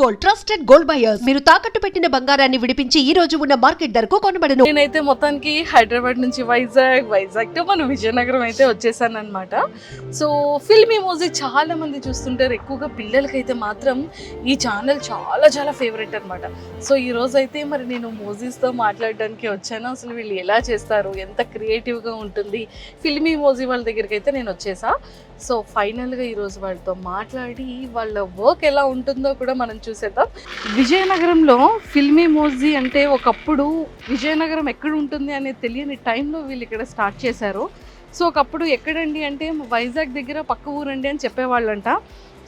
Gold trusted gold buyers. మీరు తాకట్టు పెట్టిన బంగారాన్ని విడిపించి ఈ రోజు ఉన్న మార్కెట్ ధరకు కొనబడను. నేనైతే మొత్తానికి హైదరాబాద్ నుంచి వైజాగ్ వైజాగ్ టు మన విజయనగరం అయితే వచ్చేసాను అనమాట సో ఫిల్మీ మ్యూజిక్ చాలా మంది చూస్తుంటారు. ఎక్కువగా పిల్లలకైతే మాత్రం ఈ ఛానల్ చాలా చాలా ఫేవరెట్ అనమాట సో ఈ రోజు అయితే మరి నేను మోజీస్తో మాట్లాడడానికి వచ్చాను. అసలు వీళ్ళు ఎలా చేస్తారు? ఎంత క్రియేటివ్గా ఉంటుంది? ఫిల్మీ మోజీ వాళ్ళ దగ్గరికి అయితే నేను వచ్చేసా. సో ఫైనల్గా ఈరోజు వాళ్ళతో మాట్లాడి వాళ్ళ వర్క్ ఎలా ఉంటుందో కూడా మనం చూసేద్దాం. విజయనగరంలో ఫిల్మీ మోజీ అంటే ఒకప్పుడు విజయనగరం ఎక్కడ ఉంటుంది అనేది తెలియని టైంలో వీళ్ళు ఇక్కడ స్టార్ట్ చేశారు. సో ఒకప్పుడు ఎక్కడండి అంటే వైజాగ్ దగ్గర పక్క ఊరండి అని చెప్పేవాళ్ళంట.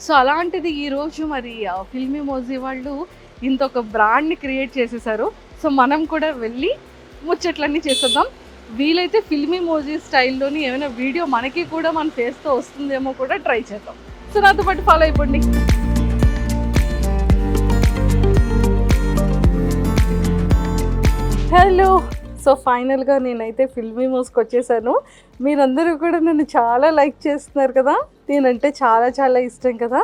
సో అలాంటిది ఈరోజు మరి ఫిల్మీ మోజీ వాళ్ళు ఇంత ఒక బ్రాండ్ని క్రియేట్ చేసేసారు. సో మనం కూడా వెళ్ళి ముచ్చట్లన్నీ చేసేద్దాం. వీలైతే ఫిల్మీ మోజీ స్టైల్లోని ఏమైనా వీడియో మనకి కూడా మన ఫేస్తో వస్తుందేమో కూడా ట్రై చేద్దాం. సో నాతో పాటు ఫాలో అయిపోండి. హలో సో ఫైనల్గా నేనైతే ఫిల్మీ మోస్కి వచ్చేసాను. మీరందరూ కూడా నన్ను చాలా లైక్ చేస్తున్నారు కదా. నేనంటే చాలా చాలా ఇష్టం కదా.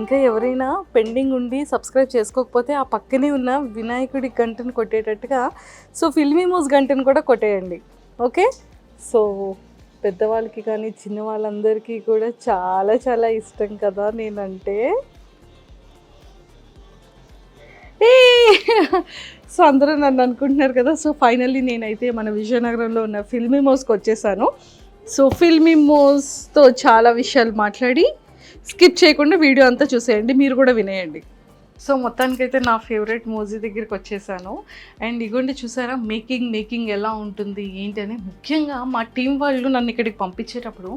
ఇంకా ఎవరైనా పెండింగ్ ఉండి సబ్స్క్రైబ్ చేసుకోకపోతే ఆ పక్కనే ఉన్న వినాయకుడి గంటను కొట్టేటట్టుగా సో ఫిల్మీ మోస్ గంటను కూడా కొట్టేయండి. ఓకే? సో పెద్దవాళ్ళకి కానీ చిన్న వాళ్ళందరికీ కూడా చాలా చాలా ఇష్టం కదా నేనంటే. సో అందరూ నన్ను అనుకుంటున్నారు కదా సో ఫైనల్లీ నేనైతే మన విజయనగరంలో ఉన్న ఫిల్మీ మోస్కి వచ్చేసాను. సో ఫిల్మీ మోస్తో చాలా విషయాలు మాట్లాడి స్కిప్ చేయకుండా వీడియో అంతా చూసేయండి మీరు కూడా వినేయండి. సో మొత్తానికైతే నా ఫేవరెట్ మోజీ దగ్గరికి వచ్చేసాను. అండ్ ఇగోండి చూసారా మేకింగ్ మేకింగ్ ఎలా ఉంటుంది ఏంటి అని ముఖ్యంగా మా టీం వాళ్ళు నన్ను ఇక్కడికి పంపించేటప్పుడు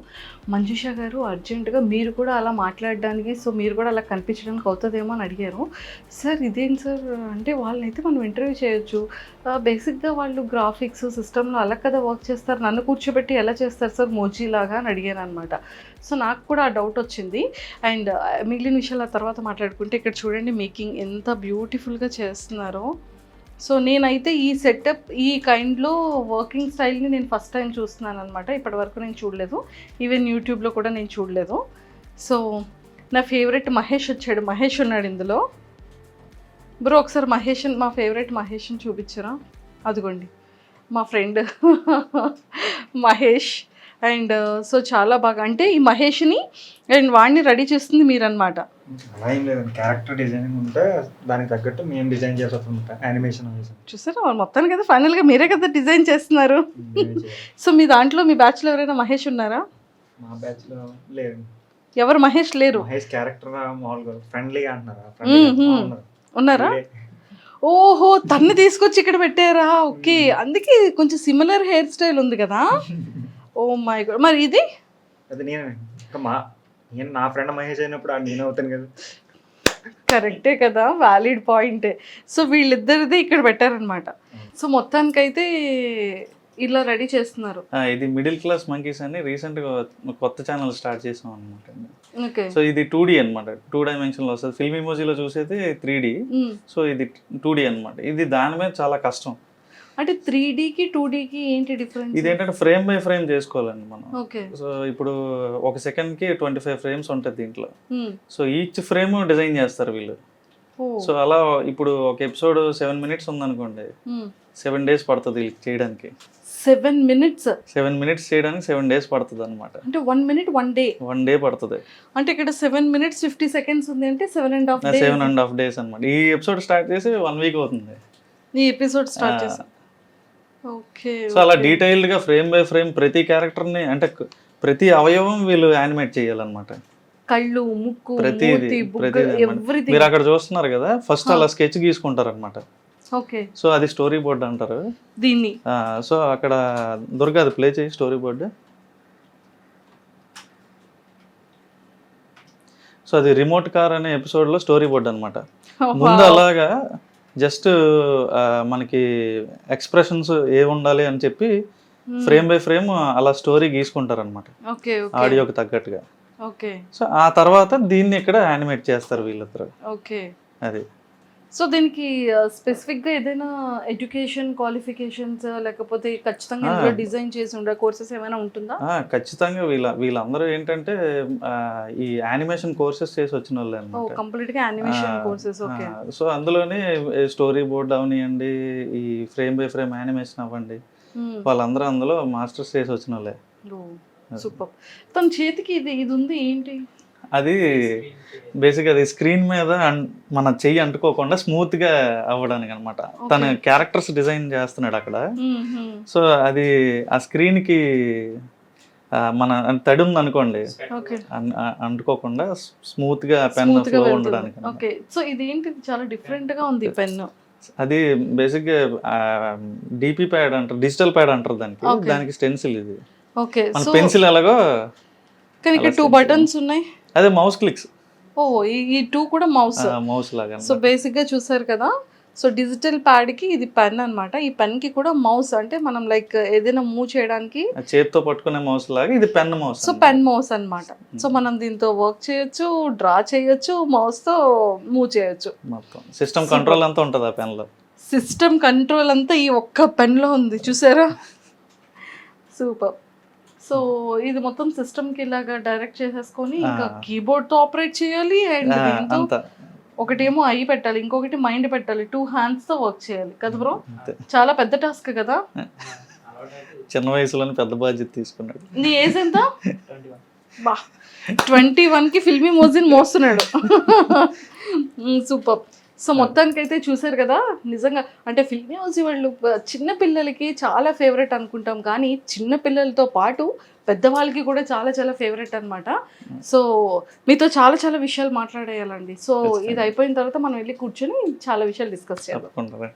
మంజుష గారు అర్జెంటుగా మీరు కూడా అలా మాట్లాడడానికి సో మీరు కూడా అలా కనిపించడానికి అవుతుందేమో అని అడిగారు. సార్ ఇదేంటి సార్? అంటే వాళ్ళైతే మనం ఇంటర్వ్యూ చేయొచ్చు. బేసిక్గా వాళ్ళు గ్రాఫిక్స్ సిస్టంలో అలా కదా వర్క్ చేస్తారు. నన్ను కూర్చోబెట్టి ఎలా చేస్తారు సార్ మోజీ లాగా అని అడిగాను అనమాట సో నాకు కూడా ఆ డౌట్ వచ్చింది. అండ్ మిగిలిన విషయాలు తర్వాత మాట్లాడుకుంటే ఇక్కడ చూడండి మీకు మేకింగ్ ఎంత బ్యూటిఫుల్గా చేస్తున్నారో. సో నేనైతే ఈ సెటప్ ఈ కైండ్లో వర్కింగ్ స్టైల్ని నేను ఫస్ట్ టైం చూస్తున్నాను అనమాట ఇప్పటి వరకు నేను చూడలేదు. ఈవెన్ యూట్యూబ్లో కూడా నేను చూడలేదు. సో నా ఫేవరెట్ మహేష్ వచ్చాడు. మహేష్ ఉన్నాడు ఇందులో. బ్రో ఒకసారి మహేష్ మా ఫేవరెట్ మహేష్ని చూపించరా? అదిగోండి. మా ఫ్రెండ్ మహేష్. అండ్ సో చాలా బాగా అంటే ఈ మహేష్ని అండ్ వాడిని రెడీ చేస్తుంది అలా ఏం లేదండి. క్యారెక్టర్ డిజైనింగ్ ఉంటే దానికి తగ్గట్టు మేము డిజైన్ యానిమేషన్ చూసారా? మొత్తానికి కదా ఫైనల్గా మీరే కదా డిజైన్ చేస్తున్నారు. సో మీ దాంట్లో మీ బ్యాచ్లో ఎవరైనా మహేష్ ఉన్నారా? మా బ్యాచ్లో లేదు ఎవరు? మహేష్ లేరు. మహేష్ క్యారెక్టర్ మామూలుగా ఫ్రెండ్లీగా అంటున్నారా? ఉన్నారా? ఓహో తన్ని తీసుకొచ్చి ఇక్కడ పెట్టారా? ఓకే. అందుకే కొంచెం సిమిలర్ హెయిర్ స్టైల్ ఉంది కదా. Oh my God. మరి ఇది? అది నేను. ఇంకా మా నేను నా ఫ్రెండ్ మహేష్ అయినప్పుడు ఆ నేను అవుతాను కదా. కరెక్టే కదా వ్యాలిడ్ పాయింటే. సో వీళ్ళిద్దరిది ఇక్కడ పెట్టారనమాట. సో మొత్తానికైతే ఇలా రెడీ చేస్తున్నారు. ఆ, ఇది మిడిల్ క్లాస్ మంకీస్ అని రీసెంట్గా కొత్త ఛానల్ స్టార్ట్ చేసాం అనమాట ఓకే. సో ఇది టూ డి అనమాట టూ డైమెన్షన్లో వస్తుంది. ఫిల్మ్ ఇమోజీలో చూసేది త్రీ డి. సో ఇది టూ డి అనమాట ఇది దాని మీద చాలా కష్టం. అంటే త్రీ కి టూ కి ఏంటి డిఫరెన్స్ ఇది ఏంటంటే ఫ్రేమ్ బై ఫ్రేమ్ చేసుకోవాలండి మనం. ఓకే. సో ఇప్పుడు ఒక సెకండ్కి ట్వంటీ ఫైవ్ ఫ్రేమ్స్ ఉంటుంది దీంట్లో. సో ఈచ్ ఫ్రేమ్ డిజైన్ చేస్తారు వీళ్ళు. సో అలా ఇప్పుడు ఒక ఎపిసోడ్ సెవెన్ మినిట్స్ ఉందనుకోండి. సెవెన్ డేస్ పడుతుంది చేయడానికి. సెవెన్ మినిట్స్ సెవెన్ మినిట్స్ చేయడానికి సెవెన్ డేస్ పడుతుంది అనమాట అంటే one minute one day one day పడుతుంది. అంటే ఇక్కడ సెవెన్ మినిట్స్ ఫిఫ్టీ సెకండ్స్ ఉంది అంటే seven and half seven and half days అనమాట ఈ ఎపిసోడ్ స్టార్ట్ చేసి వన్ వీక్ అవుతుంది. ఈ ఎపిసోడ్ స్టార్ట్. చేసా. సో అలా డీటెయిల్డ్గా ఫ్రేమ్ బై ఫ్రేమ్ ప్రతి క్యారెక్టర్ని అంటే ప్రతి అవయవం వీళ్ళు యానిమేట్ చేయాలన్నమాట. కళ్ళు ముక్కు ప్రతిది ప్రతిది మీరు అక్కడ చూస్తున్నారు కదా ఫస్ట్ అలా స్కెచ్ గీసుకుంటారు అనమాట ఓకే. సో అది స్టోరీ బోర్డ్ అంటారు. దీన్ని. సో అక్కడ దుర్గా అది ప్లే చేయి స్టోరీ బోర్డు. సో అది రిమోట్ కార్ అనే ఎపిసోడ్లో స్టోరీ బోర్డ్ అనమాట ముందు అలాగా జస్ట్ మనకి ఎక్స్ప్రెషన్స్ ఏ ఉండాలి అని చెప్పి ఫ్రేమ్ బై ఫ్రేమ్ అలా స్టోరీ గీసుకుంటారు అనమాట ఆడియోకి తగ్గట్టుగా. ఓకే. సో ఆ తర్వాత దీన్ని ఇక్కడ యానిమేట్ చేస్తారు వీళ్ళిద్దరు. ఓకే. అది. సో దీనికి స్పెసిఫిక్గా ఏదైనా ఎడ్యుకేషన్ క్వాలిఫికేషన్స్ లేకపోతే ఖచ్చితంగా. డిజైన్ చేసి ఉండే కోర్సెస్ ఏమైనా ఉంటుందా? ఖచ్చితంగా వీళ్ళ వీళ్ళందరూ ఏంటంటే ఈ యానిమేషన్ కోర్సెస్ చేసి వచ్చిన వాళ్ళే అనమాట కంప్లీట్గా యానిమేషన్ కోర్సెస్ ఓకే. సో అందులోనే స్టోరీ బోర్డ్ అవనివ్వండి ఈ ఫ్రేమ్ బై ఫ్రేమ్ యానిమేషన్ అవ్వండి. వాళ్ళందరూ అందులో మాస్టర్స్ చేసి వచ్చిన వాళ్ళే. సూపర్. తన చేతికి ఇది ఇది ఉంది ఏంటి? అది బేసిక్ అది స్క్రీన్ మీద మన చెయ్యి అంటుకోకుండా స్మూత్గా అవ్వడానికి అనమాట తన క్యారెక్టర్స్ డిజైన్ చేస్తున్నాడు అక్కడ. సో అది ఆ స్క్రీన్కి మన తడి ఉంది అనుకోండి అంటుకోకుండా స్మూత్గా పెన్ ఫ్లో ఉండడానికి. ఓకే. సో ఇది ఏంటి చాలా డిఫరెంట్గా ఉంది పెన్ అది బేసిక్గా డిపి ప్యాడ్ అంటారు డిజిటల్ ప్యాడ్ అంటారు దానికి. దానికి స్టెన్సిల్ ఇది. ఓకే. పెన్సిల్ ఎలాగో కానీ ఇక్కడ టూ. బటన్స్ ఉన్నాయి. అదే మౌస్ క్లిక్స్ ఓ ఈ- టూ కూడా మౌస్ మౌస్ లాగా సో బేసిక్గా చూసారు కదా? సో డిజిటల్ ప్యాడ్కి ఇది పెన్ అన్నమాట. ఈ పెన్కి కూడా మౌస్ అంటే మనం లైక్ ఏదైనా మూవ్ చేయడానికి చేతితో పట్టుకునే మౌస్ లాగా ఇది pen mouse so pen mouse అన్నమాట. సో మనం దీంతో వర్క్ చేయొచ్చు డ్రా చేయొచ్చు మౌస్తో మూవ్ చేయొచ్చు. మొత్తం. సిస్టమ్ కంట్రోల్ అంతా ఉంటుంది ఆ పెన్లో సిస్టమ్ కంట్రోల్ అంతా ఈ ఒక్క పెన్లో ఉంది. చూసారా? సూపర్ సో ఇది మొత్తం సిస్టమ్కి ఇలాగా డైరెక్ట్ చేసేసుకొని ఇంకా. కీబోర్డ్తో ఆపరేట్ చేయాలి అండ్ దీంతో అంతా. ఒకటేమో ఐ పెట్టాలి ఇంకొకటి మైండ్ పెట్టాలి టూ హ్యాండ్స్తో వర్క్ చేయాలి. కదా బ్రో చాలా పెద్ద టాస్క్ కదా? చిన్న వయసులోనే పెద్ద బాధ్యత తీసుకున్నాడు. నీ ఏజ్ ఎంత? బా. ట్వంటీ వన్కి ఫిల్మీ మోజిన్ మోస్తున్నాడు. సూపర్. సో మొత్తానికైతే చూసారు కదా నిజంగా అంటే ఫిల్మీ మోజీ వాళ్ళు చిన్న పిల్లలకి చాలా ఫేవరెట్ అనుకుంటాం. కానీ చిన్న పిల్లలతో పాటు పెద్దవాళ్ళకి కూడా చాలా చాలా ఫేవరెట్ అన్నమాట. సో మీతో చాలా చాలా విషయాలు మాట్లాడేయాలండి. సో ఇది అయిపోయిన తర్వాత మనం వెళ్ళి కూర్చొని చాలా విషయాలు డిస్కస్ చేయాలి